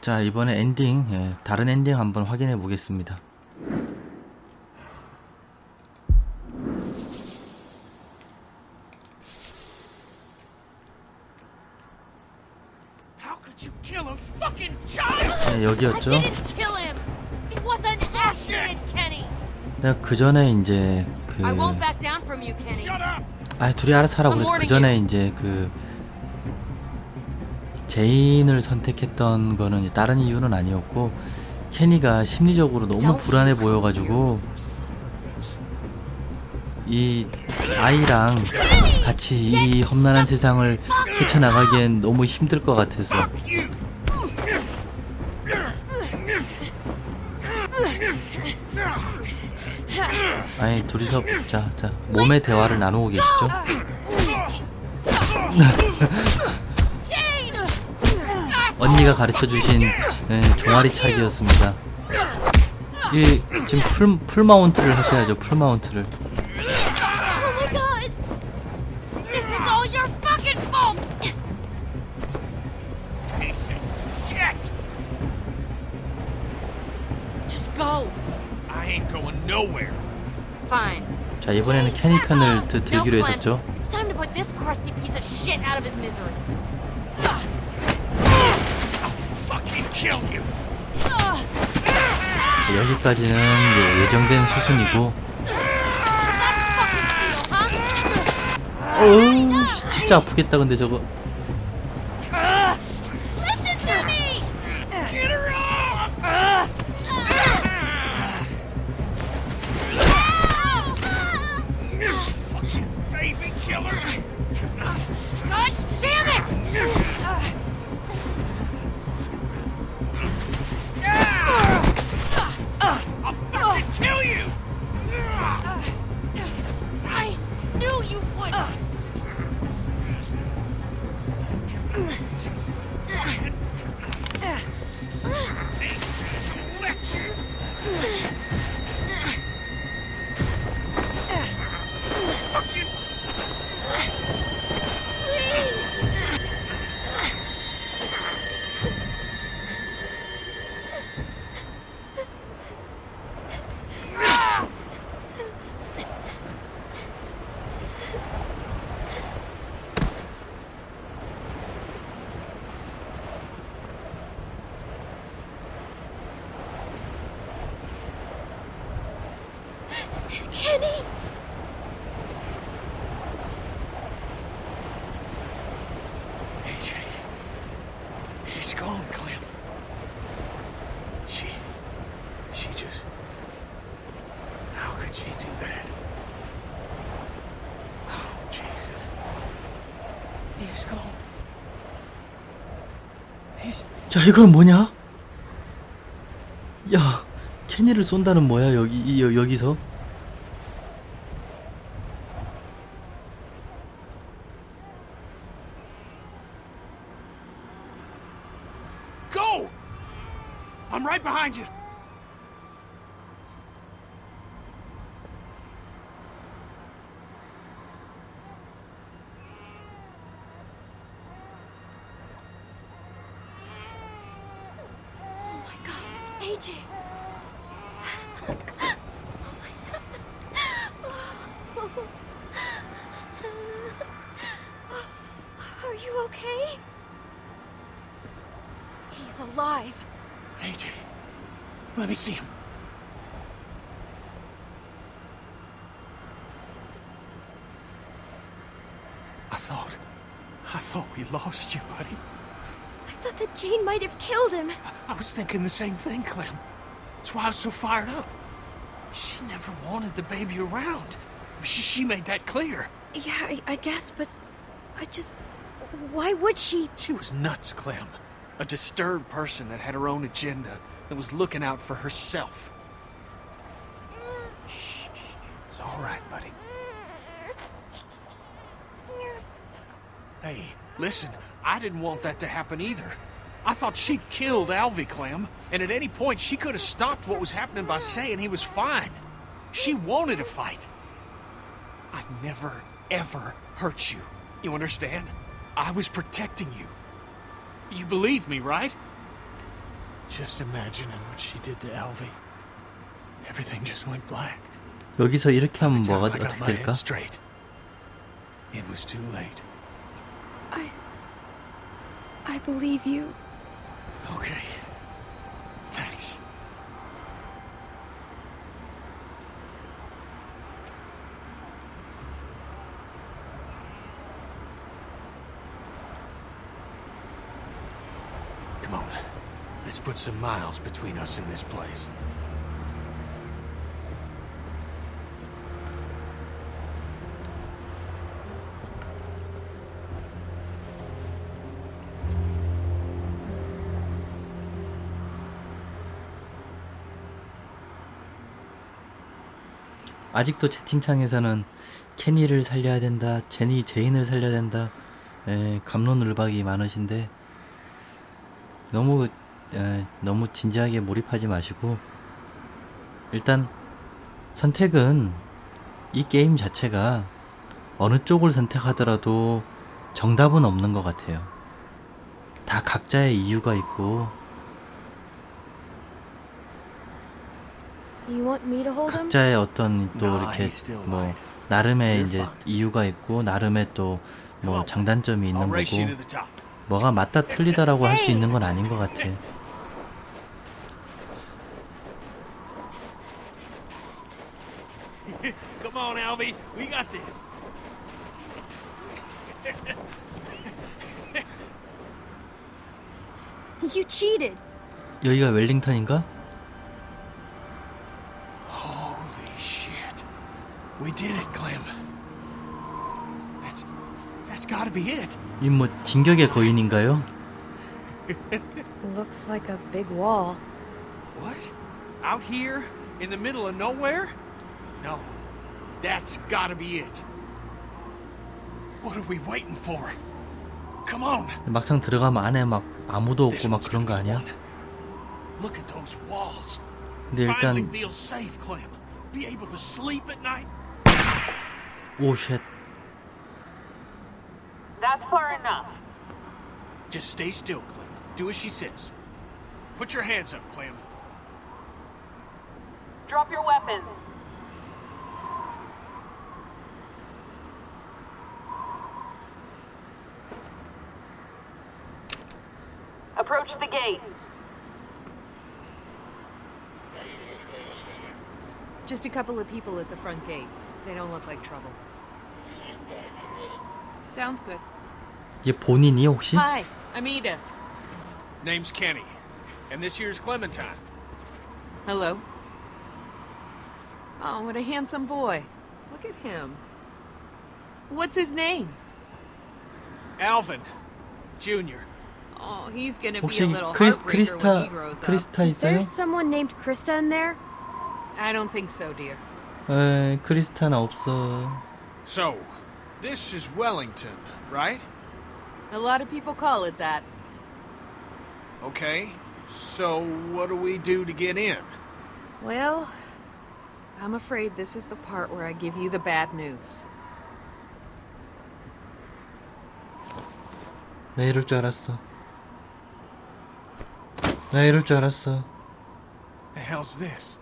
자 이번에 엔딩 예, 다른 엔딩 한번 확인해 보겠습니다. How could you kill a fucking child? 네, I 여기였죠. 내가 그 전에 이제 그 I won't back down from you, Kenny. Shut up! 아 둘이 알아서 하라고 그래서 그 전에 이제 그 제인을 선택했던 거는 다른 이유는 아니었고 케니가 심리적으로 너무 불안해 보여가지고. 이 아이랑 같이 이 험난한 세상을 헤쳐나가기엔 너무 힘들 것 같아서! 아이 둘이서 자, 자 몸의 대화를 나누고 계시죠? 언니가 가르쳐 주신 예, 종아리 차기였습니다. 이 지금 풀, 풀 마운트를 하셔야죠. 풀 마운트를. Oh my god! This is all your fucking fault! Piece of shit! Just go. I ain't going nowhere. Fine. 자 이번에는 케니 편을 드, 들기로. 했었죠. 여기까지는 예정된 수순이고. 어우 진짜 아프겠다 근데 저거. Kenny! AJ. He's gone, Clem. She. She just. How could she do that? Oh, Jesus. He's gone. He's. 야 이건 뭐냐? 야 케니를 쏜다는 뭐야 여기 이- 여, 여기서? AJ! Are you okay? He's alive. AJ, let me see him. I thought. I thought we lost you, buddy. That Jane might have killed him. I was thinking the same thing, Clem. That's why I was so fired up. She never wanted the baby around. She, she made that clear. Yeah, I, I guess, but I just. Why would she? She was nuts, Clem. A disturbed person that had her own agenda, that was looking out for herself. Shh. It's all right, buddy. Hey, listen, I didn't want that to happen either. I thought she'd killed Alvy, Clem, and at any point she could have stopped what was happening by saying he was fine. She wanted a fight. I never, ever hurt you. You understand? I was protecting you. You believe me, right? Just imagining what she did to Alvy. Everything just went black. 여기서 이렇게 하면 By the 뭐가 time I got 어떻게 my head 될까? straight. It was too late. I. I believe you. Okay. Thanks. Come on. Let's put some miles between us and this place. 아직도 채팅창에서는 케니를 살려야 된다, 제니 제인을 살려야 된다, 에, 감론을박이 많으신데 너무 에, 너무 진지하게 몰입하지 마시고 일단 선택은 이 게임 자체가 어느 쪽을 선택하더라도 정답은 없는 것 같아요. 다 각자의 이유가 있고 각자의 어떤 또 No, 이렇게 뭐. 나름의 이제 fine. 이유가 있고 나름의 또 뭐. 장단점이 있는 거고 the top. 뭐가 맞다 틀리다라고 할 수 있는 건 아닌 것 같아. Come on, Alvy. We got this. You cheated. 여기가 웰링턴인가? We did it, Clem. That's that's gotta be it. 이 뭐 진격의 거인인가요? Looks like a big wall. What? Out here? In the middle of nowhere? No. That's gotta be it. What are we waiting for? Come on. 막상 들어가면 안에 막 아무도 This 없고 막 one's 그런 거 gonna be 아니야? one. Look at those walls. 근데 Finally 일단 feel safe, Clem. Be able to sleep at night. Oh, 오쉣 That's far enough. Just stay still, Clem. Do as she says. Put your hands up, Clem. Drop your weapons. Approach the gate. Just a couple of people at the front gate. They don't look like trouble. Sounds good. 얘 본인이 혹시? Hi, I'm Edith. Name's Kenny. And this here's Clementine. Hello. Oh, what a handsome boy. Look at him. What's his name? Alvin. Jr. Oh, he's gonna be a 혹시 little 크리스, heartbreaker when he 크리스타 grows up. 크리스타 Is there 있어요? someone named Krista in there? I don't think so, dear. 에 크리스타는 없어. So, this is Wellington, right? A lot of people call it that. Okay. So, what do we do to get in? Well, I'm afraid this is the part where I give you the bad news. 나 이럴 줄 알았어. 나 이럴 줄 알았어. The hell's this?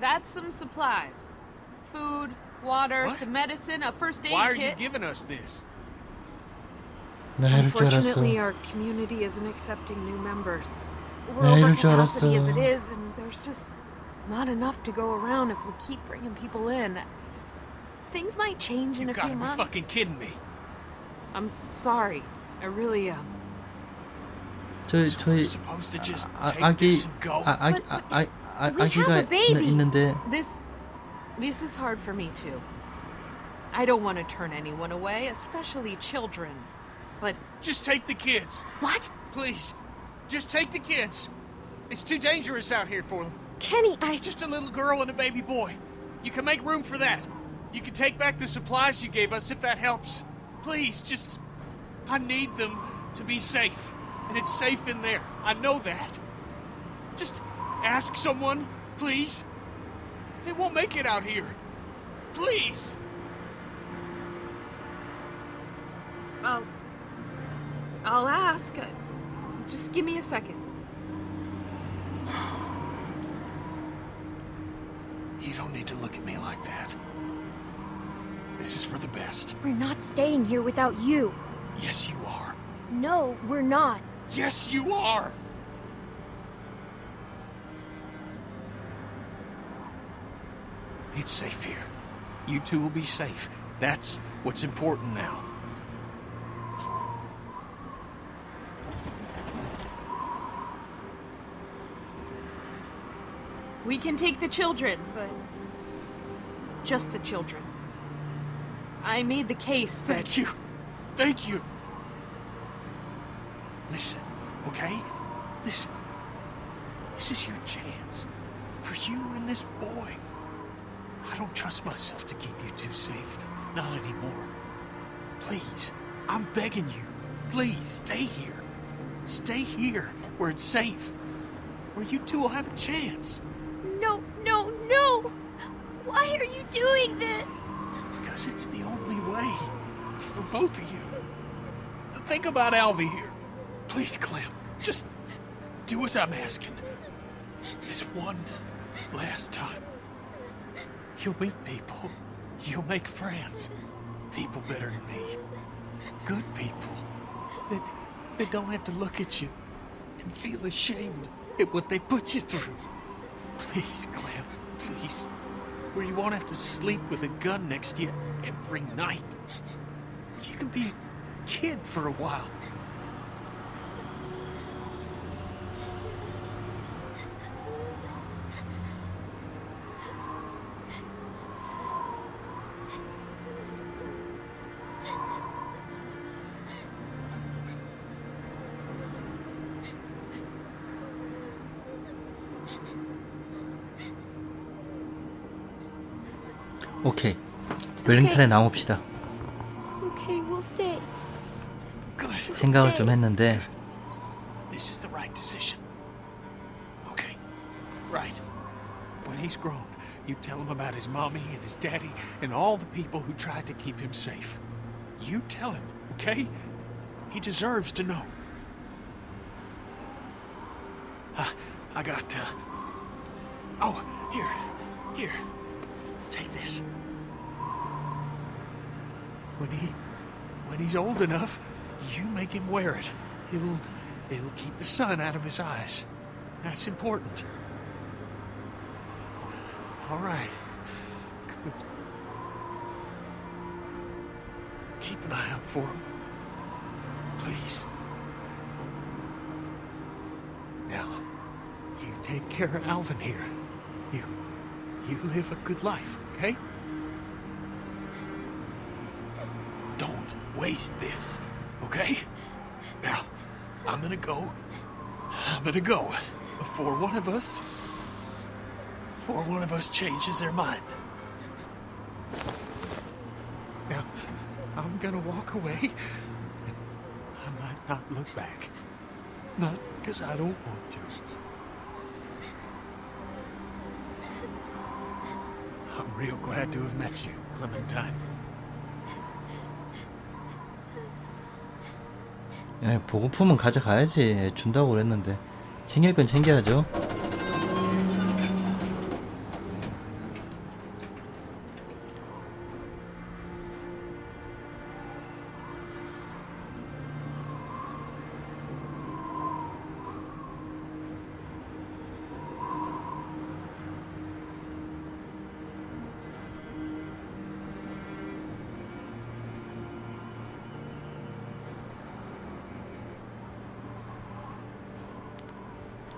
That's some supplies. Food, water, what? some medicine, a first aid kit. Why are kit. you giving us this? Unfortunately, our community isn't accepting new members. We're over capacity as it is, and there's just not enough to go around if we keep bringing people in. Things might change you in a few months. You gotta be fucking kidding me. I'm sorry. I really am. To, to, supposed to just take I, I, this and go. I, I, I, 아, 아, 아, We have 아기가 a baby. 있는데 This, this is hard for me too. I don't want to turn anyone away, especially children. But Just take the kids. What? Please. Just take the kids. It's too dangerous out here for them. Kenny, I. It's just a little girl and a baby boy. You can make room for that. You can take back the supplies you gave us if that helps. Please, just. I need them to be safe. And it's safe in there. I know that. Just Ask someone, please? They won't make it out here. Please! I'll... I'll ask. Uh, just give me a second. You don't need to look at me like that. This is for the best. We're not staying here without you. Yes, you are. No, we're not. Yes, you are! It's safe here. You two will be safe. That's what's important now. We can take the children, but just the children. I made the case that Thank you. Thank you. Listen, okay? Listen. This is your chance. For you and this boy. I don't trust myself to keep you two safe. Not anymore. Please, I'm begging you. Please, stay here. Stay here, where it's safe. Where you two will have a chance. No, no, no! Why are you doing this? Because it's the only way for both of you. Think about Alvy here. Please, Clem, just do as I'm asking. This one last time. You'll meet people. You'll make friends. People better than me. Good people. That, that don't have to look at you and feel ashamed at what they put you through. Please, Clem, please. Where you won't have to sleep with a gun next to you every night. You can be a kid for a while. 오케이. 웰링턴에 나옵시다. Okay, we'll stay. Good. 생각을 좀 했는데 This is the right decision. Okay. Right. When he's grown, you tell him about his mommy and his daddy and all the people who tried to keep him safe. You tell him, okay? He deserves to know. Uh, I got, uh... Oh, here. Here. Take this. When he... When he's old enough, you make him wear it. It'll... It'll keep the sun out of his eyes. That's important. All right. Good. Keep an eye out for him. Please. Now, you take care of Alvin here. You, you live a good life, okay? This, okay? Now, I'm gonna go. I'm gonna go before one of us. Before one of us changes their mind. Now, I'm gonna walk away. And I might not look back. Not because I don't want to. I'm real glad to have met you, Clementine. 예, 보고품은 가져가야지. 준다고 그랬는데 챙길 건 챙겨야죠.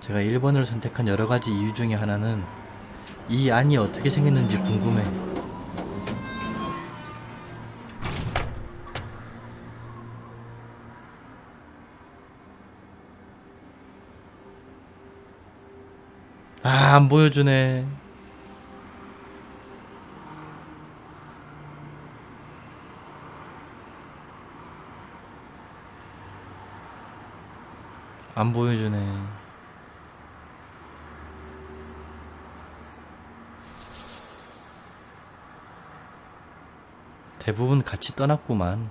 제가 1번을 선택한 여러 가지 이유 중에 하나는 이 안이 어떻게 생겼는지 궁금해. 아, 안 보여주네. 안 보여주네. 대부분 같이 떠났구만.